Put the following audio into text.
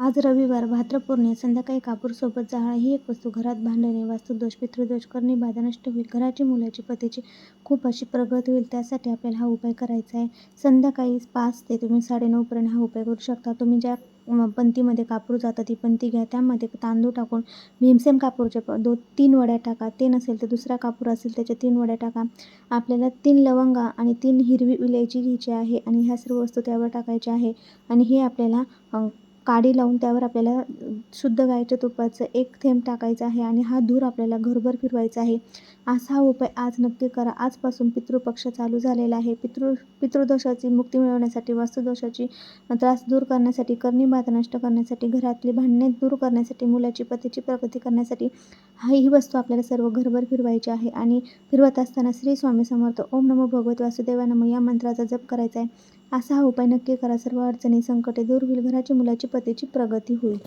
आज रविवार भाद्रपौर्णिमा संध्याकाळी कापूर सोबत जाळा ही एक वस्तू. घरात भांडणे वास्तुदोष पितृदोष करणे बाधा नष्ट होईल. घराची मुलाची पतीची खूप अशी प्रगत होईल त्यासाठी आपल्याला हा उपाय करायचा आहे. संध्याकाळी पाच ते तुम्ही साडेनऊपर्यंत हा उपाय करू शकता. तुम्ही ज्या पंतीमध्ये कापूर जातं ती पंती घ्या. त्यामध्ये तांदूळ टाकून भीमसेम कापूरच्या प दो तीन वड्या टाका. ते नसेल तर दुसरा कापूर असेल त्याच्या तीन वड्या टाका. आपल्याला तीन लवंगा आणि तीन हिरवी इलायची घ्यायची आहे आणि ह्या सर्व वस्तू त्यावर टाकायच्या आहे. आणि हे आपल्याला काडी लावून त्यावर आपल्याला शुद्ध गाईच्या तुपाचं एक थेंब टाकायचं आहे आणि हा धूर आपल्याला घरभर फिरवायचा आहे. असा हा उपाय आज नक्की करा. आजपासून पितृपक्ष चालू झालेला आहे. पितृ पितृदोषाची मुक्ती मिळवण्यासाठी वास्तुदोषाची त्रास दूर करण्यासाठी करणी नष्ट करण्यासाठी घरातली भांडणे दूर करण्यासाठी मुलाची पतीची प्रगती करण्यासाठी हा ही वस्तू आपल्याला सर्व घरभर फिरवायची आहे. आणि फिरवत असताना श्री स्वामी समर्थ. ओम नमो भगवत वासुदेवा नमो. या मंत्राचा जप करायचा आहे. असा हा उपाय नक्की करा. सर्व अडचणी संकटे दूर होईल. घराची मुलाची पतीची प्रगती होईल.